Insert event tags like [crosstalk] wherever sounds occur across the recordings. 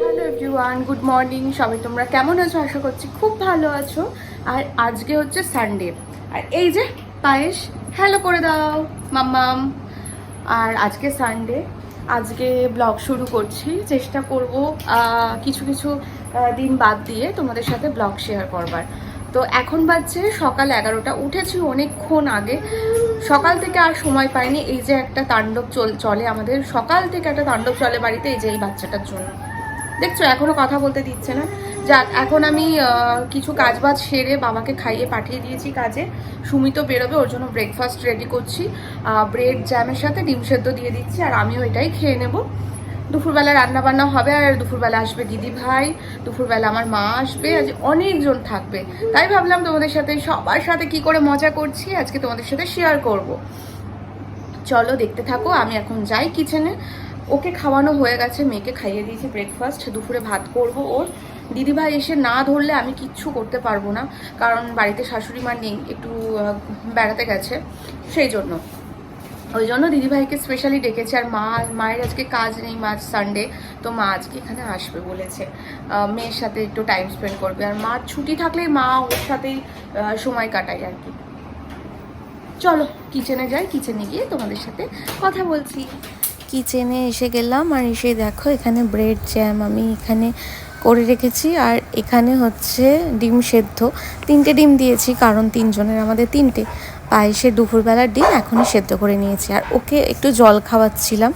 Hello everyone good morning সবাই তোমরা কেমন আছো? আশা করছি খুব ভালো আছো। আর আজকে হচ্ছে সানডে আর এই যে পায়েস হ্যালো করে দাও, মাম্মাম। আর আজকে সানডে আজকে ব্লগ শুরু করছি। চেষ্টা করব কিছু কিছু দিন বাদ দিয়ে তোমাদের সাথে ব্লগ শেয়ার করবার। তো এখন বাজছে সকাল এগারোটা। উঠেছি অনেকক্ষণ আগে। সকাল থেকে আর সময় পাইনি। এই যে একটা তাণ্ডব চল, চলে আমাদের। সকাল থেকে একটা তাণ্ডব চলে বাড়িতে এই যে এই বাচ্চাটার জন্য। দেখছ, এখনও কথা বলতে দিচ্ছে না। যাক, এখন আমি কিছু কাজ বাজ সেরে বাবাকে খাইয়ে পাঠিয়ে দিয়েছি কাজে। সুমিত বেরোবে, ওর জন্য ব্রেকফাস্ট রেডি করছি। ব্রেড জ্যামের সাথে ডিম সেদ্ধ দিয়ে দিচ্ছি, আর আমিও এটাই খেয়ে নেব। দুপুরবেলা রান্না বান্না হবে আর দুপুরবেলা আসবে দিদি ভাই, দুপুরবেলা আমার মা আসবে, আজ অনেকজন থাকবে। তাই ভাবলাম তোমাদের সাথে, সবার সাথে কি করে মজা করছি, আজকে তোমাদের সাথে শেয়ার করব। চলো দেখতে থাকো, আমি এখন যাই কিচেনে ওকে খাওয়ানো হয়ে গেছে, মেয়েকে খাইয়ে দিয়েছি ব্রেকফাস্ট দুপুরে ভাত করব ওর। দিদিভাই এসে না ধরলে আমি কিচ্ছু করতে পারব না, কারণ বাড়িতে শাশুড়ি মা নেই, একটু বেড়াতে গেছে, সেই জন্য। ওই জন্য দিদিভাইকে স্পেশালি ডেকেছে। আর মা, মায়ের আজকে কাজ নেই, মা সানডে তো মা আজকে এখানে আসবে বলেছে। মেয়ের সাথে একটু টাইম স্পেন্ড করবে। আর মার ছুটি থাকলেই মা ওর সাথেই সময় কাটায় আর কি। চলো কিচেনে যাই কিচেনে গিয়ে তোমাদের সাথে কথা বলছি। কিচেনে এসে গেলাম আর এসে দেখো, এখানে ব্রেড জ্যাম আমি এখানে করে রেখেছি। আর এখানে হচ্ছে ডিম সেদ্ধ। তিনটে ডিম দিয়েছি, কারণ তিনজনের আমাদের তিনটে। পায়েসের দুপুরবেলার ডিম এখনই সেদ্ধ করে নিয়েছি। আর ওকে একটু জল খাওয়াচ্ছিলাম।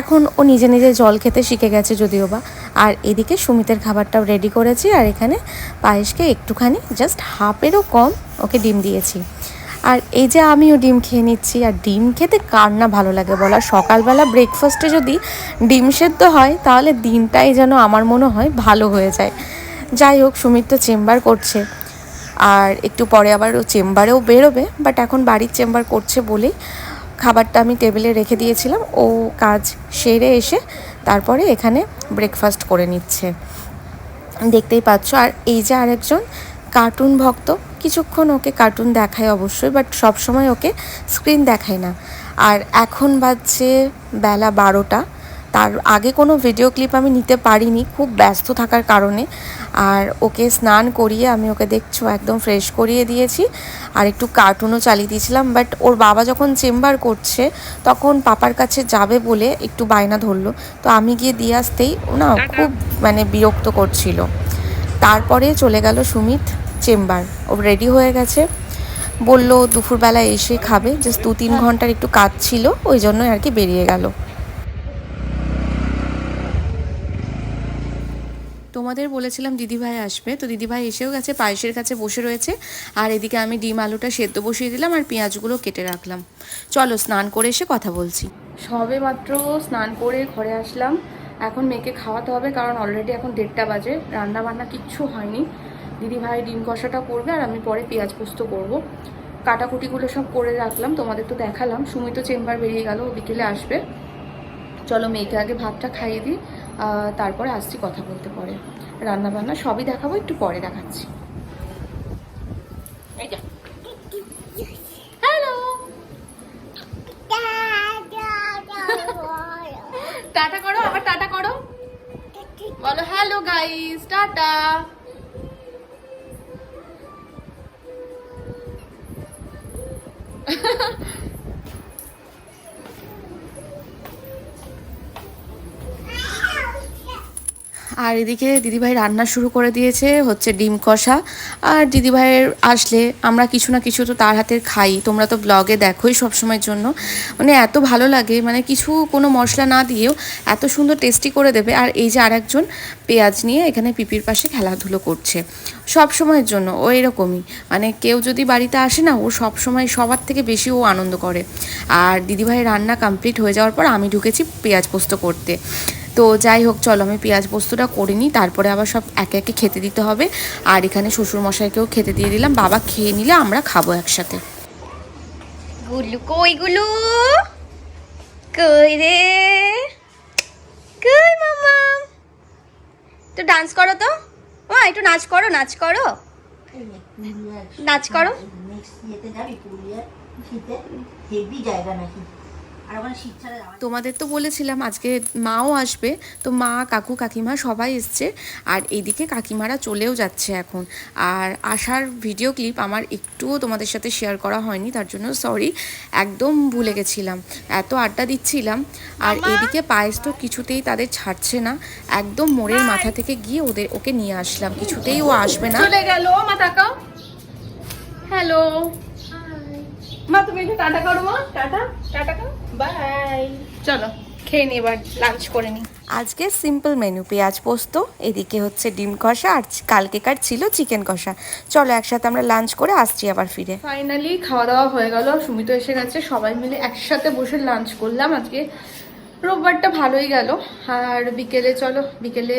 এখন ও নিজে নিজে জল খেতে শিখে গেছে যদিও বা। আর এদিকে সুমিতের খাবারটাও রেডি করেছি। আর এখানে পায়েসকে একটুখানি জাস্ট হাফেরও কম ওকে ডিম দিয়েছি। আর এই যে আমিও ডিম খেয়ে নিচ্ছি। আর ডিম খেতে কার না ভালো লাগে বলা সকালবেলা ব্রেকফাস্টে যদি ডিম সেদ্ধ হয়, তাহলে দিনটাই যেন আমার মনে হয় ভালো হয়ে যায়। যাই হোক, সুমিত তো চেম্বার করছে। আর একটু পরে আবার ও চেম্বারেও বেরোবে বাট এখন বাড়ির চেম্বার করছে বলেই খাবারটা আমি টেবিলে রেখে দিয়েছিলাম। ও কাজ সেরে এসে তারপরে এখানে ব্রেকফাস্ট করে নিচ্ছে। দেখতেই পাচ্ছ, আর এই যে আরেকজন কার্টুন ভক্ত, কিছুক্ষণ ওকে কার্টুন দেখায় অবশ্যই বাট সবসময় ওকে স্ক্রিন দেখায় না। আর এখন বাজছে বেলা বারোটা। তার আগে কোনো ভিডিও ক্লিপ আমি নিতে পারিনি, খুব ব্যস্ত থাকার কারণে। আর ওকে স্নান করিয়ে আমি ওকে দেখছ, একদম ফ্রেশ করিয়ে দিয়েছি। আর একটু কার্টুনও চালিয়ে দিয়েছিলাম বাট ওর বাবা যখন চেম্বার করছে, তখন পাপার কাছে যাবে বলে একটু বায়না ধরলো। তো আমি গিয়ে দিয়ে আসতেই ও না, খুব মানে বিরক্ত করছিল। তারপরে চলে গেল সুমিত চেম্বার ও রেডি হয়ে গেছে। বলল, দুপুরবেলা এসে খাবে। জাস্ট দু তিন ঘণ্টার একটু কাজ ছিল, ওই জন্য আর কি বেরিয়ে গেল। তোমাদের বলেছিলাম দিদিভাই আসবে, তো দিদিভাই এসেও গেছে, পায়েসের কাছে বসে রয়েছে। আর এদিকে আমি ডিম আলুটা সেদ্ধ বসিয়ে দিলাম আর পেঁয়াজগুলো কেটে রাখলাম। চলো স্নান করে এসে কথা বলছি। সবে মাত্র স্নান করে ঘরে আসলাম। এখন মেয়েকে খাওয়াতে হবে কারণ অলরেডি এখন দেড়টা বাজে রান্না বান্না কিচ্ছু হয়নি। দিদি ভাই ডিম কষাটা করবে আর আমি পরে পেঁয়াজ পোস্ত করব। কাটাকুটিগুলো সব করে রাখলাম, তোমাদের তো দেখালাম। সুমিত চেম্বার বেরিয়ে গেল বিকেলে আসবে। চলো মেয়েকে আগে ভাতটা খাইয়ে দিই। তারপরে আসছি কথা বলতে পরে। রান্না বান্না সবই দেখাবো, একটু পরে দেখাচ্ছি। হ্যালো টাটা করো, আবার টাটা করো। বলো হ্যালো গাইস টাটা। [laughs] আর এদিকে দিদিভাই রান্না শুরু করে দিয়েছে হচ্ছে ডিম কষা। আর দিদিভাইয়ের আসলে আমরা কিছু না কিছু তো তার হাতের খাই। তোমরা তো ব্লগে দেখোই সবসময়ের জন্য। মানে এত ভালো লাগে মানে কিছু কোনো মশলা না দিয়েও এত সুন্দর টেস্টি করে দেবে। আর এই যে আরেকজন পেঁয়াজ নিয়ে এখানে পিপির পাশে খেলাধুলো করছে। সব সময়ের জন্য ও এরকমই। মানে কেউ যদি বাড়িতে আসে না, ও সব সময় সবার থেকে বেশি ও আনন্দ করে। আর দিদিভাইয়ের রান্না কমপ্লিট হয়ে যাওয়ার পর আমি ঢুকেছি পেঁয়াজ পোস্ত করতে। তো যাই হোক চলো আমি পেঁয়াজ পোস্তটা করে নিই তারপরে আবার সব একে একে খেতে দিতে হবে। আর এখানে শ্বশুর মশাইকেও খেতে দিয়ে দিলাম বাবা খেয়ে নিলে আমরা খাব একসাথে। গুলু কই গুলু? কই রে? কই মামা? তো ডান্স করো তো। মা একটু নাচ করো নাচ করো। নাচ করো। তোমাদের তো বলেছিলাম আজকে মাও আসবে। তো মা কাকু কাকিমা সবাই এসছে। আর এইদিকে কাকিমারা চলেও যাচ্ছে এখন। আর আসার ভিডিও ক্লিপ আমার একটুও তোমাদের সাথে শেয়ার করা হয়নি তার জন্য সরি একদম ভুলে গেছিলাম। এত আড্ডা দিচ্ছিলাম। আর এদিকে পায়েস তো কিছুতেই তাদের ছাড়ছে না। একদম মোড়ের মাথা থেকে গিয়ে ওদের ওকে নিয়ে আসলাম। কিছুতেই ও আসবে না। চলে গেল মা তাকাও। হ্যালো মা তুমি একটু টাটা করো মা। টাটা। টাটা করো। বাই। চলো খেয়ে নি এবার লাঞ্চ করে নি। আজকে সিম্পল মেনু পেঁয়াজ পোস্ত এদিকে হচ্ছে ডিম কষা আর কালকেকার ছিল চিকেন কষা। চলো একসাথে আমরা লাঞ্চ করে আসছি আবার ফিরে। ফাইনালি খাওয়া দাওয়া হয়ে গেল সুমিত এসে গেছে সবাই মিলে একসাথে বসে লাঞ্চ করলাম। আজকে রোববারটা ভালোই গেল আর বিকেলে চলো বিকেলে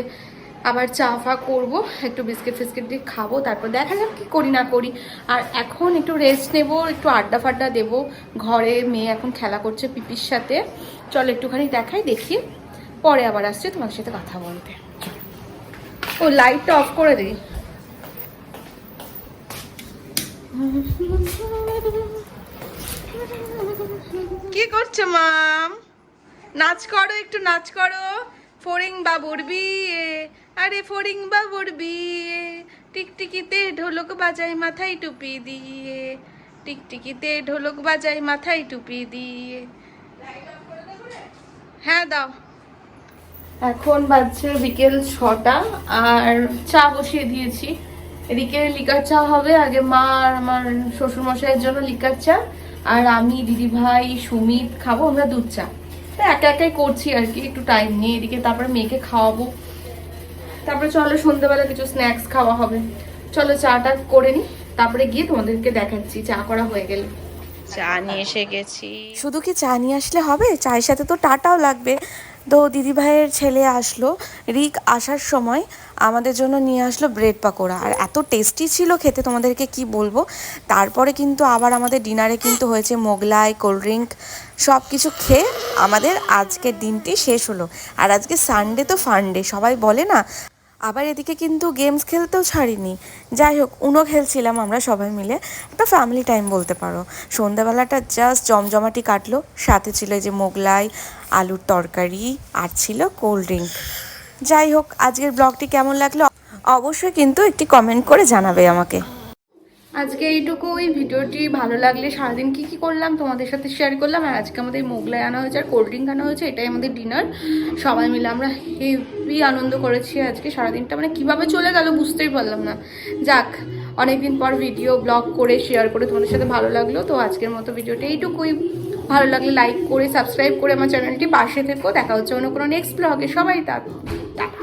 আবার চা ফা করব, একটু বিস্কিট ফিস্কিট দিয়ে খাব, তারপর দেখা যাক কি করি না করি। আর এখন একটু রেস্ট নেব, একটু আড্ডা ফাড্ডা দেবো। ঘরে মেয়ে এখন খেলা করছে পিপির সাথে। চল একটুখানি দেখাই, দেখি। পরে আবার আসছে, তোমার সাথে কথা বলতে। ও লাইটটা অফ করে দিই কি করছ মাম নাচ করো, একটু নাচ করো। ফোরিং বা বিয়ে। আরে ফড়িং বাবুর বিয়ে। টিকটিকিতে ঢোলক বাজাই মাথায় টুপি দিয়ে। টিকটিকিতে ঢোলক বাজাই মাথায় টুপি দিয়ে। হ্যাঁ দাও। এখন বাজছে বিকেল ছটা আর চা বসিয়ে দিয়েছি। এদিকে লিকার চা হবে, আগে মা আর আমার শ্বশুরমশাইয়ের জন্য লিকার চা। আর আমি দিদি ভাই সুমিত খাব, আমরা দুধ চা। একা একাই করছি আর কি, একটু টাইম নিয়ে। এদিকে তারপরে মেয়েকে খাওয়াবো। তারপরে চলো সন্ধ্যেবেলা কিছু স্ন্যাক্স খাওয়া হবে। চলো চাটা করে নি তারপরে গিয়ে তোমাদেরকে দেখাচ্ছি চা করা হয়ে গেলে। চা নিয়ে এসে গেছি। শুধু কি চা নিয়ে আসলে হবে? চায়ের সাথে তো টাটাও লাগবে। তো দিদিভাইয়ের ছেলে আসলো রিক আসার সময় আমাদের জন্য নিয়ে আসলো ব্রেড পাকোড়া। আর এত টেস্টি ছিল খেতে তোমাদেরকে কি বলব? তারপরে কিন্তু আবার আমাদের ডিনারে কিন্তু হয়েছে মোগলাই কোল্ড ড্রিঙ্ক সব কিছু খেয়ে আমাদের আজকের দিনটি শেষ হলো। আর আজকে সানডে তো ফান্ডে সবাই বলে না আবার এদিকে কিন্তু গেমস খেলতেও ছাড়িনি। যাই হোক উনো খেলছিলাম আমরা সবাই মিলে। একটা ফ্যামিলি টাইম বলতে পারো। সন্ধ্যাবেলাটা জাস্ট জমজমাটি কাটলো। সাথে ছিল যে মোগলাই, আলুর তরকারি, আর ছিল কোল্ড ড্রিঙ্ক যাই হোক, আজকের ব্লগটি কেমন লাগল? অবশ্যই কিন্তু একটি কমেন্ট করে জানাবে আমাকে। আজকে এইটুকুই ভিডিওটি ভালো লাগলে সারাদিন কি কি করলাম তোমাদের সাথে শেয়ার করলাম, আর আজকে আমাদের মোগলাই আনা হয়েছে আর কোল্ড ড্রিঙ্ক আনা হয়েছে, এটাই আমাদের ডিনার সবাই মিলে আমরা হেভি আনন্দ করেছি আজকে, সারাদিনটা মানে কীভাবে চলে গেল বুঝতেই পারলাম না। যাক, অনেকদিন পর ভিডিও ব্লগ করে শেয়ার করে তোমাদের সাথে ভালো লাগল, তো আজকের মতো ভিডিওটা এইটুকুই। ভালো লাগলে লাইক করে সাবস্ক্রাইব করে আমার চ্যানেলটি পাশে থেকো, দেখা হচ্ছে অন্য কোনো নেক্সট ব্লগে সবাই তা টাটা